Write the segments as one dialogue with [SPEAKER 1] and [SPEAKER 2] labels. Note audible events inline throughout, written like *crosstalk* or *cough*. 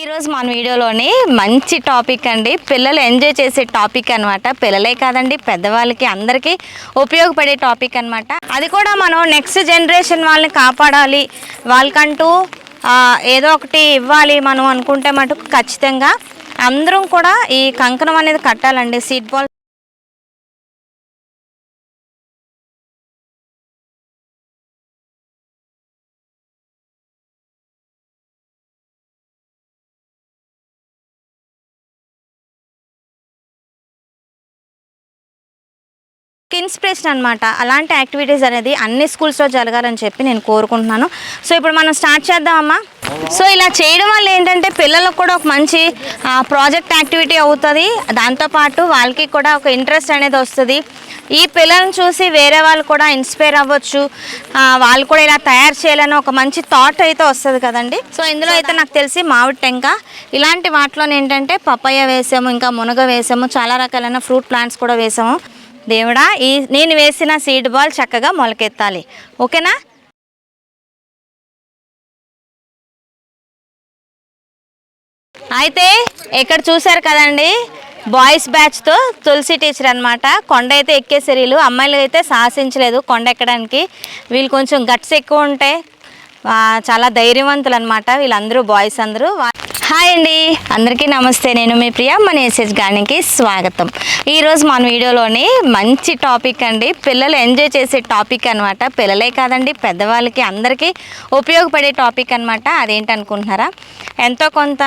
[SPEAKER 1] ఈరోజు మన వీడియోలోని మంచి టాపిక్ అండి. పిల్లలు ఎంజాయ్ చేసే టాపిక్ అనమాట పిల్లలే కాదండి పెద్దవాళ్ళకి అందరికీ ఉపయోగపడే టాపిక్ అనమాట అది కూడా మనం నెక్స్ట్ జనరేషన్ వాళ్ళని కాపాడాలి. వాళ్ళకంటూ ఏదో ఒకటి ఇవ్వాలి మనం అనుకుంటే మటుకు ఖచ్చితంగా. అందరం కూడా ఈ కంకణం అనేది కట్టాలండి సీట్ బాల్ ఇన్స్పిరేషన్ అనమాట అలాంటి యాక్టివిటీస్ అనేది అన్ని స్కూల్స్లో జరగాలని చెప్పి నేను కోరుకుంటున్నాను. సో ఇప్పుడు మనం స్టార్ట్ చేద్దామమ్మా సో ఇలా చేయడం వల్ల ఏంటంటే పిల్లలకు కూడా ఒక మంచి ప్రాజెక్ట్ యాక్టివిటీ అవుతుంది. దాంతోపాటు వాళ్ళకి కూడా ఒక ఇంట్రెస్ట్ అనేది వస్తుంది. ఈ పిల్లలను చూసి వేరే వాళ్ళు కూడా ఇన్స్పైర్ అవ్వచ్చు. వాళ్ళు కూడా ఇలా తయారు చేయాలని ఒక మంచి థాట్ అయితే వస్తుంది కదండి. సో ఇందులో అయితే నాకు తెలిసి మామిడి టెంక. ఇలాంటి వాటిలో ఏంటంటే పపాయ వేసాము ఇంకా మునగ వేసాము చాలా రకాలైన ఫ్రూట్ ప్లాంట్స్ కూడా వేసాము. దేవుడా ఈ నేను వేసిన సీడ్ బాల్ చక్కగా మొలకెత్తాలి. ఓకేనా? అయితే ఇక్కడ చూశారు కదండి బాయ్స్ బ్యాచ్తో తులసి టీచర్ అనమాట కొండ అయితే ఎక్కేసారు వీళ్ళు అమ్మాయిలు అయితే సాహసించలేదు కొండ ఎక్కడానికి. వీళ్ళు కొంచెం గట్స్ ఎక్కువ ఉంటే చాలా ధైర్యవంతులు అనమాట వీళ్ళందరూ బాయ్స్ అందరూ. హాయ్ అండి. అందరికీ నమస్తే. నేను మీ ప్రియా మన ఎస్ఎస్ గానికి స్వాగతం. ఈరోజు మన వీడియోలోని మంచి టాపిక్ అండి. పిల్లలు ఎంజాయ్ చేసే టాపిక్ అనమాట పిల్లలే కాదండి పెద్దవాళ్ళకి అందరికీ ఉపయోగపడే టాపిక్ అనమాట అదేంటనుకుంటున్నారా ఎంతో కొంత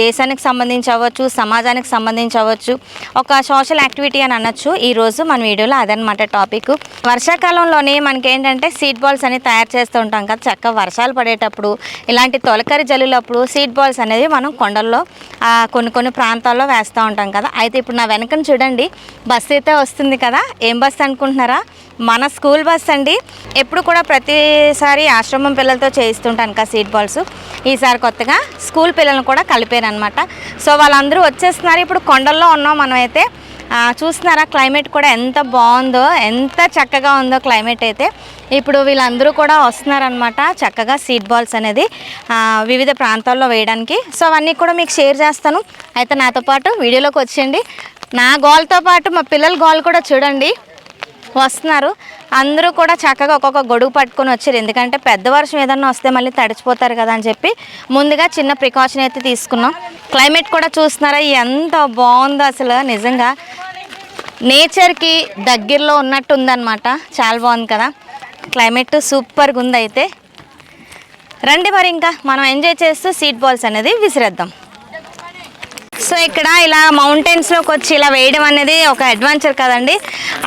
[SPEAKER 1] దేశానికి సంబంధించి అవ్వచ్చు సమాజానికి సంబంధించి అవ్వచ్చు ఒక సోషల్ యాక్టివిటీ అని అనొచ్చు. ఈరోజు మన వీడియోలో అదనమాట టాపిక్ వర్షాకాలంలోనే మనకి ఏంటంటే సీడ్ బాల్స్ అనేవి తయారు చేస్తూ ఉంటాం కదా. చక్కగా వర్షాలు పడేటప్పుడు ఇలాంటి తొలకరి జల్లులప్పుడు సీడ్ బాల్స్ అనేది మనం కొండల్లో కొన్ని కొన్ని ప్రాంతాల్లో వేస్తూ ఉంటాం కదా. అయితే ఇప్పుడు నా వెనకను చూడండి బస్సు అయితే వస్తుంది కదా. ఏం బస్సు అనుకుంటున్నారా? మన స్కూల్ బస్ అండి. ఎప్పుడు కూడా ప్రతిసారి ఆశ్రమం పిల్లలతో చేయిస్తుంటాను కదా సీట్ బాల్స్ ఈసారి కొత్తగా స్కూల్ పిల్లలను కూడా కలిపి అనమాట సో వాళ్ళందరూ వచ్చేస్తున్నారు. ఇప్పుడు కొండల్లో ఉన్నాం మనం అయితే చూస్తున్నారా క్లైమేట్ కూడా ఎంత బాగుందో ఎంత చక్కగా ఉందో క్లైమేట్ అయితే. ఇప్పుడు వీళ్ళందరూ కూడా వస్తున్నారనమాట చక్కగా సీట్ బాల్స్ అనేది వివిధ ప్రాంతాల్లో వేయడానికి. సో అవన్నీ కూడా మీకు షేర్ చేస్తాను. అయితే నాతో పాటు వీడియోలోకి వచ్చేయండి. నా గోల్తో పాటు మా పిల్లల గోల్ కూడా చూడండి. వస్తున్నారు. అందరూ కూడా చక్కగా ఒక్కొక్క గొడుగు పట్టుకొని వచ్చారు. ఎందుకంటే పెద్ద వర్షం ఏదన్నా వస్తే మళ్ళీ తడిచిపోతారు కదా అని చెప్పి ముందుగా చిన్న ప్రికాషన్ అయితే తీసుకున్నాం. క్లైమేట్ కూడా చూస్తున్నారా? ఎంత బాగుందో అసలు. నిజంగా నేచర్కి దగ్గరలో ఉన్నట్టు ఉందన్నమాట చాలా బాగుంది కదా. క్లైమేట్ సూపర్గా ఉంది అయితే రండి మరి ఇంకా. మనం ఎంజాయ్ చేస్తూ సీట్ బాల్స్ అనేది విసిరేద్దాం. సో ఇక్కడ ఇలా మౌంటైన్స్లోకి వచ్చి ఇలా వేయడం అనేది ఒక అడ్వెంచర్ కదండి.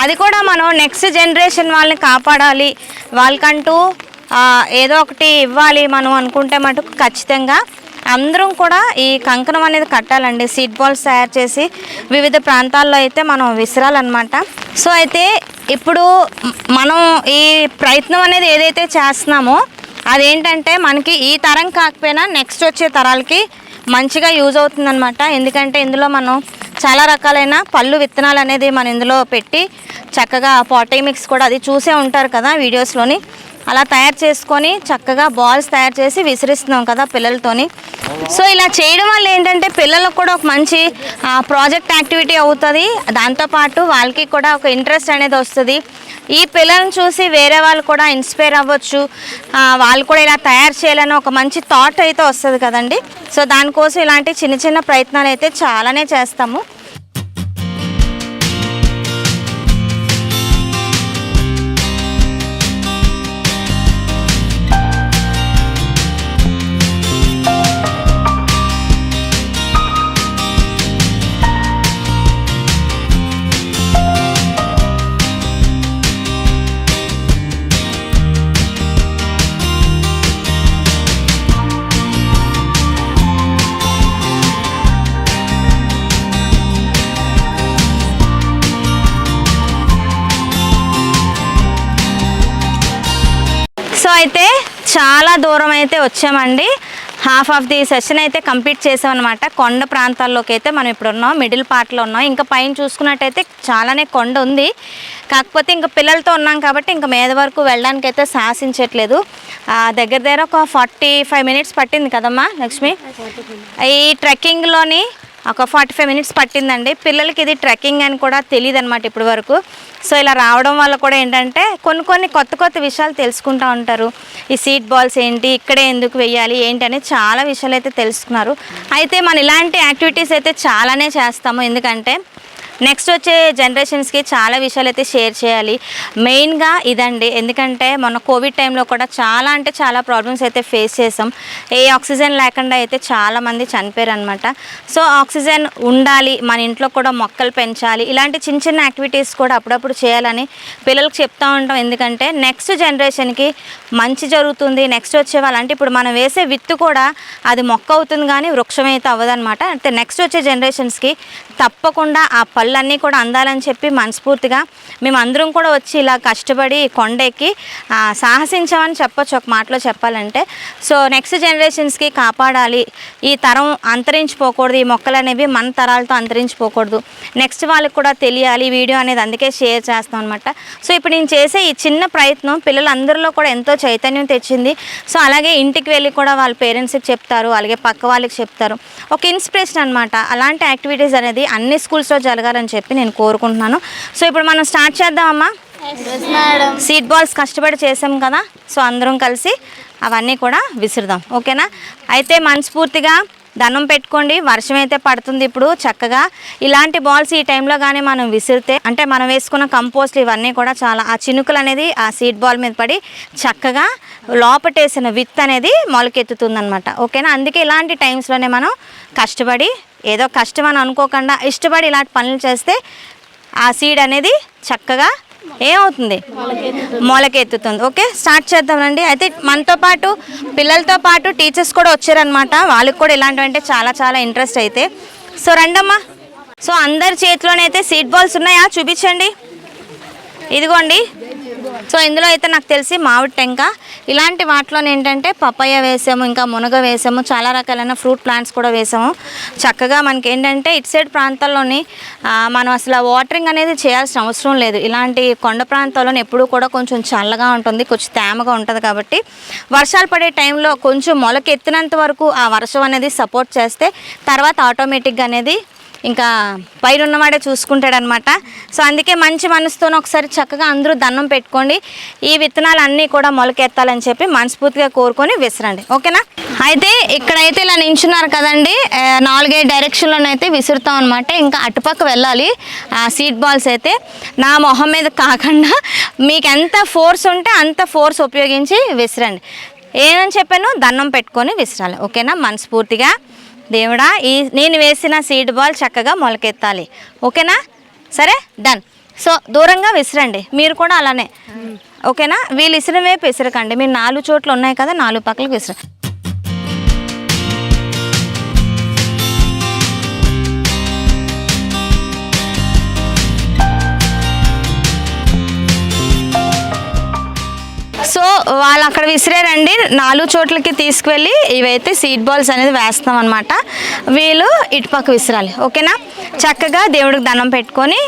[SPEAKER 1] అది కూడా మనం నెక్స్ట్ జనరేషన్ వాళ్ళని కాపాడాలి. వాళ్ళకంటూ ఏదో ఒకటి ఇవ్వాలి మనం అనుకుంటే మటుకు ఖచ్చితంగా. అందరం కూడా ఈ కంకణం అనేది కట్టాలండి. సీట్ బాల్స్ తయారు చేసి వివిధ ప్రాంతాల్లో అయితే మనం విసిరాలన్నమాట. సో అయితే ఇప్పుడు మనం ఈ ప్రయత్నం అనేది ఏదైతే చేస్తున్నామో అదేంటంటే మనకి ఈ తరం కాకపోయినా నెక్స్ట్ వచ్చే తరాలకి మంచిగా యూజ్ అవుతుందన్నమాట. ఎందుకంటే ఇందులో మనం చాలా రకాలైన పళ్ళు విత్తనాలు అనేది మనం ఇందులో పెట్టి చక్కగా పాటీ మిక్స్ కూడా అది చూసే ఉంటారు కదా వీడియోస్లోని. అలా తయారు చేసుకొని చక్కగా బాల్స్ తయారు చేసి విసిరిస్తున్నాం కదా పిల్లలతోని. సో ఇలా చేయడం వల్ల ఏంటంటే పిల్లలకు కూడా ఒక మంచి ప్రాజెక్ట్ యాక్టివిటీ అవుతుంది. దాంతోపాటు వాళ్ళకి కూడా ఒక ఇంట్రెస్ట్ అనేది వస్తుంది. ఈ పిల్లల్ని చూసి వేరే వాళ్ళు కూడా ఇన్స్పైర్ అవ్వచ్చు. వాళ్ళు కూడా ఇలా తయారు చేయాలని ఒక మంచి థాట్ అయితే వస్తుంది కదండి. సో దానికోసం ఇలాంటి చిన్న చిన్న ప్రయత్నాలు అయితే చాలానే చేస్తాము. చాలా దూరం అయితే వచ్చామండి. హాఫ్ ఆఫ్ ది సెషన్ అయితే కంప్లీట్ చేసాం అనమాట కొండ ప్రాంతాల్లోకి అయితే మనం ఇప్పుడు ఉన్నాం. మిడిల్ పార్ట్లో ఉన్నాం. ఇంకా పైన చూసుకున్నట్టయితే చాలానే కొండ ఉంది. కాకపోతే ఇంకా పిల్లలతో ఉన్నాం కాబట్టి ఇంకా మీద వరకు వెళ్ళడానికి అయితే సాహసించట్లేదు ఆ, దగ్గర దగ్గర ఒక ఫార్టీ ఫైవ్ మినిట్స్ పట్టింది కదమ్మా లక్ష్మి? ఈ ట్రెక్కింగ్లోని ఒక ఫార్టీ ఫైవ్ మినిట్స్ పట్టిందండి. పిల్లలకి ఇది ట్రెక్కింగ్ అని కూడా తెలియదు అనమాట ఇప్పటి వరకు. సో ఇలా రావడం వల్ల కూడా ఏంటంటే కొన్ని కొన్ని కొత్త కొత్త విషయాలు తెలుసుకుంటూ ఉంటారు. ఈ సీట్ బాల్స్ ఏంటి ఇక్కడే ఎందుకు వెయ్యాలి ఏంటి అని చాలా విషయాలు అయితే తెలుసుకున్నారు. అయితే మనం ఇలాంటి యాక్టివిటీస్ అయితే చాలానే చేస్తాము. ఎందుకంటే నెక్స్ట్ వచ్చే జనరేషన్స్కి చాలా విషయాలు అయితే షేర్ చేయాలి. మెయిన్గా ఇదండి. ఎందుకంటే మొన్న కోవిడ్ టైంలో కూడా చాలా అంటే చాలా ప్రాబ్లమ్స్ అయితే ఫేస్ చేసాం. ఏ ఆక్సిజన్ లేకుండా అయితే చాలామంది చనిపోయారు అనమాట సో ఆక్సిజన్ ఉండాలి. మన ఇంట్లో కూడా మొక్కలు పెంచాలి. ఇలాంటి చిన్న చిన్న యాక్టివిటీస్ కూడా అప్పుడప్పుడు చేయాలని పిల్లలకు చెప్తూ ఉంటాం. ఎందుకంటే నెక్స్ట్ జనరేషన్కి మంచి జరుగుతుంది. నెక్స్ట్ వచ్చే వాళ్ళంటే ఇప్పుడు మనం వేసే విత్తు కూడా అది మొక్క అవుతుంది కానీ వృక్షం అయితే అవ్వదన్నమాట. అంటే నెక్స్ట్ వచ్చే జనరేషన్స్కి తప్పకుండా ఆ కళ్ళన్నీ కూడా అందాలని చెప్పి మనస్ఫూర్తిగా మేము అందరం కూడా వచ్చి ఇలా కష్టపడి కొండెక్కి సాహసించామని చెప్పొచ్చు ఒక మాటలో చెప్పాలంటే. సో నెక్స్ట్ జనరేషన్స్కి కాపాడాలి. ఈ తరం అంతరించిపోకూడదు. ఈ మొక్కలు అనేవి మన తరాలతో అంతరించిపోకూడదు. నెక్స్ట్ వాళ్ళకి కూడా తెలియాలి. వీడియో అనేది అందుకే షేర్ చేస్తాం అనమాట సో ఇప్పుడు నేను చేసే ఈ చిన్న ప్రయత్నం పిల్లలందరిలో కూడా ఎంతో చైతన్యం తెచ్చింది. సో అలాగే ఇంటికి వెళ్ళి కూడా వాళ్ళ పేరెంట్స్కి చెప్తారు. అలాగే పక్క వాళ్ళకి చెప్తారు. ఒక ఇన్స్పిరేషన్ అనమాట అలాంటి యాక్టివిటీస్ అనేది అన్ని స్కూల్స్లో జరగాలని చెప్పి నేను కోరుకుంటున్నాను. సో ఇప్పుడు మనం స్టార్ట్ చేద్దామమ్మా. సీట్ బాల్స్ కష్టపడి చేసాం కదా సో అందరం కలిసి అవన్నీ కూడా విసురుదాం. ఓకేనా? అయితే మనస్ఫూర్తిగా దండం పెట్టుకోండి. వర్షం అయితే పడుతుంది ఇప్పుడు చక్కగా. ఇలాంటి బాల్స్ ఈ టైంలో కానీ మనం విసిరితే అంటే మనం వేసుకున్న కంపోస్ట్లు ఇవన్నీ కూడా చాలా ఆ చినుకులు అనేది ఆ సీట్ బాల్ మీద పడి చక్కగా లోపటేసిన విత్ అనేది మొలకెత్తుతుందనమాట ఓకేనా? అందుకే ఇలాంటి టైమ్స్లోనే మనం కష్టపడి ఏదో కష్టం అని అనుకోకుండా ఇష్టపడి ఇలాంటి పనులు చేస్తే ఆ సీడ్ అనేది చక్కగా ఏమవుతుంది? మొలకెత్తుతుంది. ఓకే స్టార్ట్ చేద్దామండి అయితే మనతో పాటు పిల్లలతో పాటు టీచర్స్ కూడా వచ్చారనమాట వాళ్ళకి కూడా ఇలాంటివంటే చాలా చాలా ఇంట్రెస్ట్ అయితే. సో రండమ్మా. సో అందరి చేతిలోనైతే సీట్ బాల్స్ ఉన్నాయా? చూపించండి. ఇదిగోండి. సో ఇందులో అయితే నాకు తెలిసి మామిడి టెంక. ఇలాంటి వాటిలో ఏంటంటే పపాయ వేసాము ఇంకా మునగ వేసాము చాలా రకాలైన ఫ్రూట్ ప్లాంట్స్ కూడా వేసాము. చక్కగా మనకి ఏంటంటే ఇటు సైడ్ ప్రాంతాల్లోని మనం అసలు వాటరింగ్ అనేది చేయాల్సిన అవసరం లేదు. ఇలాంటి కొండ ప్రాంతాల్లోనే ఎప్పుడూ కూడా కొంచెం చల్లగా ఉంటుంది కొంచెం తేమగా ఉంటుంది కాబట్టి. వర్షాలు పడే టైంలో కొంచెం మొలకెత్తినంత వరకు ఆ వర్షం అనేది సపోర్ట్ చేస్తే తర్వాత ఆటోమేటిక్గా అనేది ఇంకా పైన ఉన్నవాడే చూసుకుంటాడనమాట. సో అందుకే మంచి మనసుతో ఒకసారి చక్కగా అందరూ దండం పెట్టుకోండి. ఈ విత్తనాలు అన్నీ కూడా మొలకెత్తాలని చెప్పి మనస్ఫూర్తిగా కోరుకొని విసరండి. ఓకేనా? అయితే ఇక్కడైతే ఇలా నించున్నారు కదండి. ఆ, నాలుగైదు డైరెక్షన్లోనైతే విసురుతాం అనమాట ఇంకా అటుపక్క వెళ్ళాలి. ఆ సీట్ బాల్స్ అయితే నా మొహం మీద కాకుండా మీకు ఎంత ఫోర్స్ ఉంటే అంత ఫోర్స్ ఉపయోగించి విసరండి. ఏమని చెప్పాను? దండం పెట్టుకొని విసరాలి. ఓకేనా? మనస్ఫూర్తిగా. దేవుడా ఈ నేను వేసిన సీడ్ బాల్ చక్కగా మొలకెత్తాలి. ఓకేనా? సరే? డన్. సో దూరంగా విసిరండి. మీరు కూడా అలానే. ఓకేనా? వీళ్ళు ఇసిన వైపు విసరకండి. మీరు నాలుగు చోట్ల ఉన్నాయి కదా నాలుగు పక్కలకు విసిరండి. వాళ్ళు అక్కడ విసిరారండి. నాలుగు చోట్లకి తీసుకువెళ్ళి ఇవైతే సీడ్ బాల్స్ అనేది వేస్తాం అనమాట వీళ్ళు ఇటుపక్క విసిరాలి. ఓకేనా? చక్కగా దేవుడికి దండం పెట్టుకొని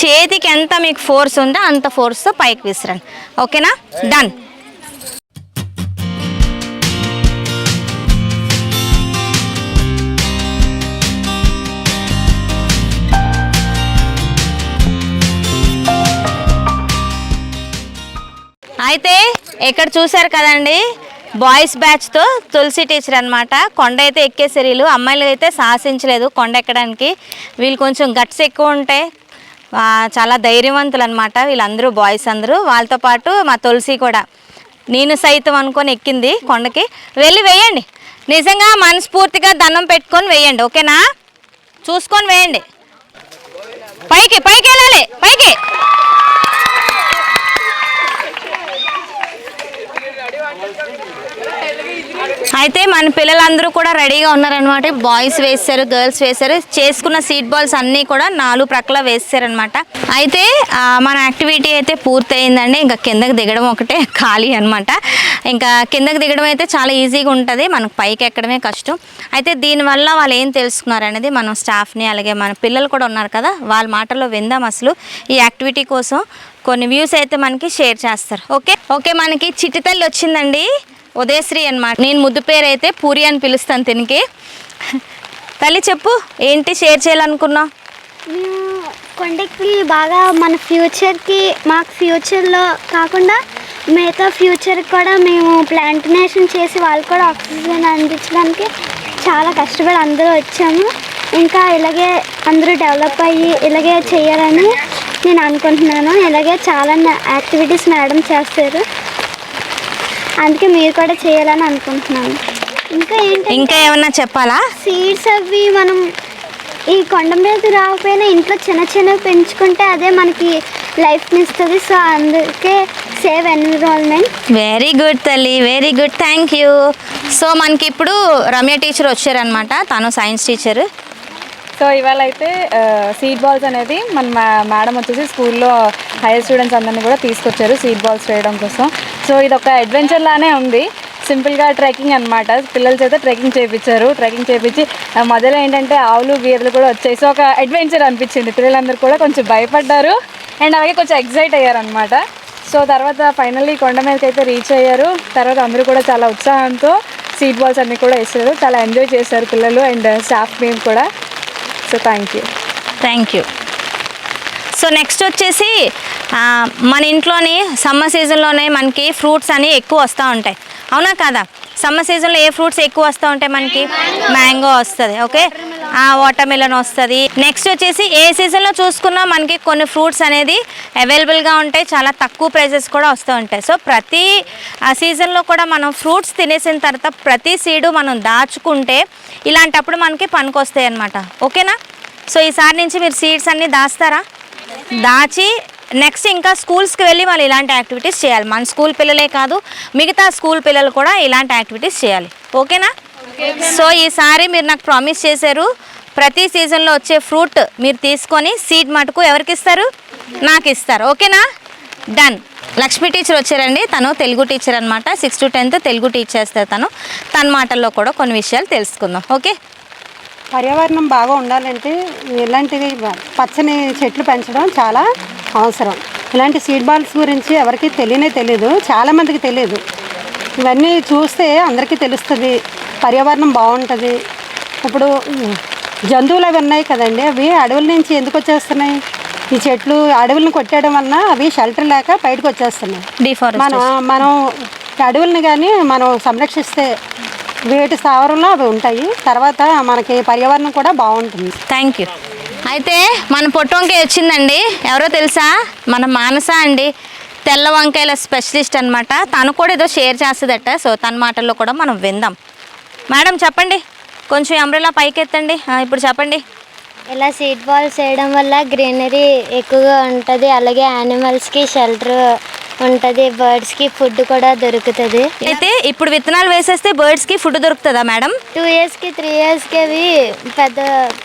[SPEAKER 1] చేతికి ఎంత మీకు ఫోర్స్ ఉందో అంత ఫోర్స్తో పైకి విసిరండి. ఓకేనా? డన్ అయితే ఇక్కడ చూశారు కదండి బాయ్స్ బ్యాచ్తో తులసి టీచర్ అనమాట కొండ అయితే ఎక్కేసారు వీళ్ళు అమ్మాయిలు అయితే సాహసించలేదు కొండ ఎక్కడానికి. వీళ్ళు కొంచెం గట్స్ ఎక్కువ ఉంటాయి చాలా ధైర్యవంతులు అనమాట వీళ్ళందరూ బాయ్స్ అందరూ. వాళ్ళతో పాటు మా తులసి కూడా. నేను సైతం అనుకొని ఎక్కింది కొండకి. వెళ్ళి వేయండి. నిజంగా మనస్ఫూర్తిగా దండం పెట్టుకొని వేయండి ఓకేనా? చూసుకొని వేయండి. పైకి పైకి వెళ్ళాలి పైకి. అయితే మన పిల్లలందరూ కూడా రెడీగా ఉన్నారనమాట బాయ్స్ వేస్తారు గర్ల్స్ వేస్తారు చేసుకున్న సీట్ బాల్స్ అన్నీ కూడా నాలుగు ప్రక్కల వేస్తారనమాట అయితే మన యాక్టివిటీ అయితే పూర్తయిందండి. ఇంకా కిందకి దిగడం ఒకటే *laughs* ఖాళీ అనమాట ఇంకా కిందకి దిగడం అయితే చాలా ఈజీగా ఉంటుంది. మనకు పైకి ఎక్కడమే కష్టం. అయితే దీనివల్ల వాళ్ళు ఏం తెలుసుకున్నారు అనేది మనం స్టాఫ్ని అలాగే మన పిల్లలు కూడా ఉన్నారు కదా వాళ్ళ మాటల్లో విందాం అసలు. ఈ యాక్టివిటీ కోసం కొన్ని వ్యూస్ అయితే మనకి షేర్ చేస్తారు. ఓకే ఓకే మనకి చిట్టితల్లి వచ్చిందండి. ఉదయశ్రీ అనమాట నేను ముద్దు పేరు అయితే పూరి అని పిలుస్తాను తినికి. తల్లి చెప్పు ఏంటి షేర్ చేయాలనుకున్నావు?
[SPEAKER 2] కొండకి బాగా మన ఫ్యూచర్కి మాకు ఫ్యూచర్లో కాకుండా మిగతా ఫ్యూచర్కి కూడా మేము ప్లాంటినేషన్ చేసి వాళ్ళు కూడా ఆక్సిజన్ అందించడానికి చాలా కష్టపడి అందరూ వచ్చాము. ఇంకా ఇలాగే అందరూ డెవలప్ అయ్యి ఇలాగే చేయాలని నేను అనుకుంటున్నాను. ఇలాగే చాలా యాక్టివిటీస్ మేడం చేస్తారు. అందుకే మీరు కూడా చేయాలని అనుకుంటున్నాను. ఇంకా ఏంటి
[SPEAKER 1] ఇంకా ఏమన్నా చెప్పాలా?
[SPEAKER 2] సీడ్స్ అవి మనం ఈ కొండ మీద రాకపోయినా ఇంట్లో చిన్న చిన్నవి పెంచుకుంటే అదే మనకి లైఫ్ని ఇస్తుంది సో అందుకే సేవ్ ఎన్విరాన్మెంట్.
[SPEAKER 1] వెరీ గుడ్ తల్లి very good thank you so మనకి ఇప్పుడు రమ్య టీచర్ వచ్చారనమాట తను సైన్స్ టీచర్
[SPEAKER 3] సో ఇవాళ అయితే సీడ్ బాల్స్ అనేది మన మా- మేడం వచ్చేసి స్కూల్లో హైయర్ స్టూడెంట్స్ అందరినీ కూడా తీసుకొచ్చారు సీడ్ బాల్స్ వేయడం కోసం. సో ఇది ఒక అడ్వెంచర్ లానే ఉంది. సింపుల్గా ట్రెక్కింగ్ అనమాట పిల్లల చేత ట్రెక్కింగ్ చేయించారు ట్రెక్కింగ్ చేయించి మధ్యలో ఏంటంటే ఆవులు గీర్లు కూడా వచ్చాయి. సో ఒక అడ్వెంచర్ అనిపించింది. పిల్లలందరూ కూడా కొంచెం భయపడ్డారు. అండ్ అలాగే కొంచెం ఎగ్జైట్ అయ్యారనమాట సో తర్వాత ఫైనల్లీ కొండ మీదకి అయితే రీచ్ అయ్యారు. తర్వాత అందరూ కూడా చాలా ఉత్సాహంతో సీట్ బాల్స్ అన్నీ కూడా వేసారు చాలా ఎంజాయ్ చేశారు పిల్లలు అండ్ స్టాఫ్ మేము కూడా. So thank you
[SPEAKER 1] thank you so next వచ్చేసి మన ఇంట్లోని సమ్మర్ సీజన్లోనే మనకి ఫ్రూట్స్ అని ఎక్కువ వస్తూ ఉంటాయి. అవునా కదా? సమ్మర్ సీజన్లో ఏ ఫ్రూట్స్ ఎక్కువ వస్తూ ఉంటాయి మనకి? మ్యాంగో వస్తుంది ఓకే? వాటర్ మిలన్ వస్తుంది. నెక్స్ట్ వచ్చేసి ఏ సీజన్లో చూసుకున్నా మనకి కొన్ని ఫ్రూట్స్ అనేది అవైలబుల్గా ఉంటాయి. చాలా తక్కువ ప్రైజెస్ కూడా వస్తూ ఉంటాయి. సో ప్రతి ఆ సీజన్లో కూడా మనం ఫ్రూట్స్ తినేసిన తర్వాత ప్రతి సీడు మనం దాచుకుంటే ఇలాంటప్పుడు మనకి పనికొస్తాయి అన్నమాట ఓకేనా? సో ఈసారి నుంచి మీరు సీడ్స్ అన్నీ దాస్తారా? దాచి నెక్స్ట్ ఇంకా స్కూల్స్కి వెళ్ళి వాళ్ళు ఇలాంటి యాక్టివిటీస్ చేయాలి. మన స్కూల్ పిల్లలే కాదు మిగతా స్కూల్ పిల్లలు కూడా ఇలాంటి యాక్టివిటీస్ చేయాలి. ఓకేనా? సో ఈసారి మీరు నాకు ప్రామిస్ చేశారు ప్రతి సీజన్లో వచ్చే ఫ్రూట్ మీరు తీసుకొని సీడ్ మటుకు ఎవరికి ఇస్తారు? నాకు ఇస్తారు. ఓకేనా? డన్ లక్ష్మి టీచర్ వచ్చారండి. తను తెలుగు టీచర్ అనమాట six to tenth Telugu teach చేస్తారు తను. తన మాటల్లో కూడా కొన్ని విషయాలు తెలుసుకుందాం. ఓకే?
[SPEAKER 4] పర్యావరణం బాగా ఉండాలంటే ఇలాంటివి పచ్చని చెట్లు పెంచడం చాలా అవసరం. ఇలాంటి సీడ్ బాల్స్ గురించి ఎవరికి తెలియనే తెలియదు చాలామందికి తెలియదు ఇవన్నీ చూస్తే అందరికీ తెలుస్తుంది పర్యావరణం బాగుంటుంది. ఇప్పుడు జంతువులు అవి ఉన్నాయి కదండి అవి అడవుల నుంచి ఎందుకు వచ్చేస్తున్నాయి? ఈ చెట్లు అడవులను కొట్టేయడం వలన అవి షెల్టర్ లేక బయటకు వచ్చేస్తున్నాయి. మనం మనం అడవుల్ని కానీ మనం సంరక్షిస్తే వేటి స్థావరంలో అవి ఉంటాయి. తర్వాత మనకి పర్యావరణం కూడా బాగుంటుంది.
[SPEAKER 1] థ్యాంక్ యూ అయితే మన పొట్టు వంకాయ వచ్చిందండి. ఎవరో తెలుసా? మన మానస అండి. తెల్ల వంకాయల స్పెషలిస్ట్ అనమాట తను కూడా ఏదో షేర్ చేస్తుందట. సో తన మాటల్లో కూడా మనం విందాం. మేడం చెప్పండి. కొంచెం అంబ్రెలా పైకి ఎత్తండి ఇప్పుడు చెప్పండి.
[SPEAKER 2] ఇలా సీడ్ బాల్స్ వేయడం వల్ల గ్రీనరీ ఎక్కువగా ఉంటుంది. అలాగే యానిమల్స్కి షెల్టర్ ఉంటుంది బర్డ్స్కి ఫుడ్ కూడా దొరుకుతుంది.
[SPEAKER 1] అయితే ఇప్పుడు విత్తనాలు వేసేస్తే బర్డ్స్కి ఫుడ్ దొరుకుతుందా మేడం
[SPEAKER 2] టూ ఇయర్స్కి త్రీ ఇయర్స్కి అవి పెద్ద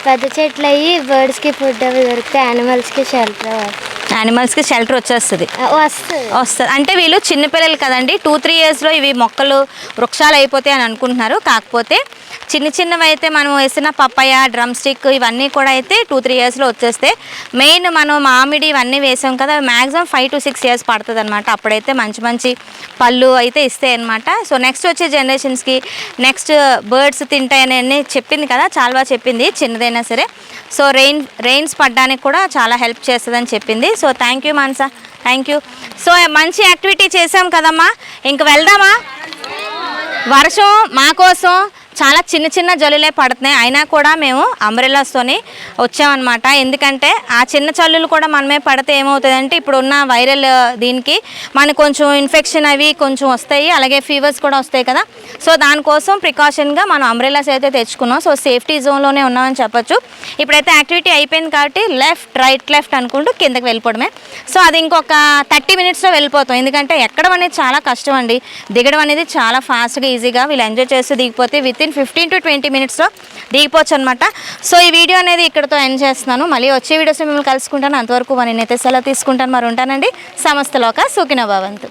[SPEAKER 2] పెద్ద చెట్లు అయ్యి బర్డ్స్కి ఫుడ్ అవి దొరుకుతాయి యానిమల్స్కి షెల్టర్
[SPEAKER 1] యానిమల్స్కి షెల్టర్ వచ్చేస్తుంది.
[SPEAKER 2] వస్తుంది.
[SPEAKER 1] వస్తుంది. అంటే వీళ్ళు చిన్నపిల్లలు కదండి టూ త్రీ ఇయర్స్లో ఇవి మొక్కలు వృక్షాలు అయిపోతాయి అని అనుకుంటున్నారు. కాకపోతే చిన్న చిన్నవి అయితే మనం వేసిన పప్పయ డ్రమ్ స్టిక్ ఇవన్నీ కూడా అయితే టూ త్రీ ఇయర్స్లో వచ్చేస్తే మెయిన్ మనం మామిడి ఇవన్నీ వేసాం కదా maximum five to six years పడుతుంది అనమాట అప్పుడైతే మంచి మంచి పళ్ళు అయితే ఇస్తాయి అనమాట సో నెక్స్ట్ వచ్చే జనరేషన్స్కి నెక్స్ట్ బర్డ్స్ తింటాయని చెప్పింది కదా చాలా బాగా చెప్పింది చిన్నదైనా సరే. సో రెయిన్ రెయిన్స్ పడడానికి కూడా చాలా హెల్ప్ చేస్తుందని చెప్పింది. So thank you Mansa. Thank you so మంచి యాక్టివిటీ చేసాం కదమ్మా. ఇంక వెళ్దామా? వర్షం మా కోసం చాలా చిన్న చిన్న జల్లులే పడుతున్నాయి. అయినా కూడా మేము అంబ్రెల్లాస్తోని వచ్చామన్నమాట. ఎందుకంటే ఆ చిన్న చల్లులు కూడా మనమే పడితే ఏమవుతుందంటే ఇప్పుడు ఉన్న వైరల్ దీనికి మనకు కొంచెం ఇన్ఫెక్షన్ అవి కొంచెం వస్తాయి. అలాగే ఫీవర్స్ కూడా వస్తాయి కదా. సో దానికోసం ప్రికాషన్గా మనం అంబ్రెల్లాస్ అయితే తెచ్చుకున్నాం. సో సేఫ్టీ జోన్లోనే ఉన్నామని చెప్పొచ్చు. ఇప్పుడైతే యాక్టివిటీ అయిపోయింది కాబట్టి లెఫ్ట్ రైట్ లెఫ్ట్ అనుకుంటూ కిందకి వెళ్ళిపోవడమే. సో అది ఇంకొక థర్టీ మినిట్స్లో వెళ్ళిపోతాం. ఎందుకంటే ఎక్కడం అనేది చాలా కష్టం అండి. దిగడం అనేది చాలా ఫాస్ట్గా ఈజీగా వీళ్ళు ఎంజాయ్ చేస్తూ దిగిపోతే with within fifteen to twenty మినిట్స్లో దిగిపోవచ్చు అనమాట సో ఈ వీడియో అనేది ఇక్కడతో ఎండ్ చేస్తున్నాను. మళ్ళీ వచ్చే వీడియోస్లో మిమ్మల్ని కలుసుకుంటాను. అంతవరకు మరి నేనైతే సెలవు తీసుకుంటాను. మరి ఉంటానండి సమస్తలోక సుఖిన భవంతు.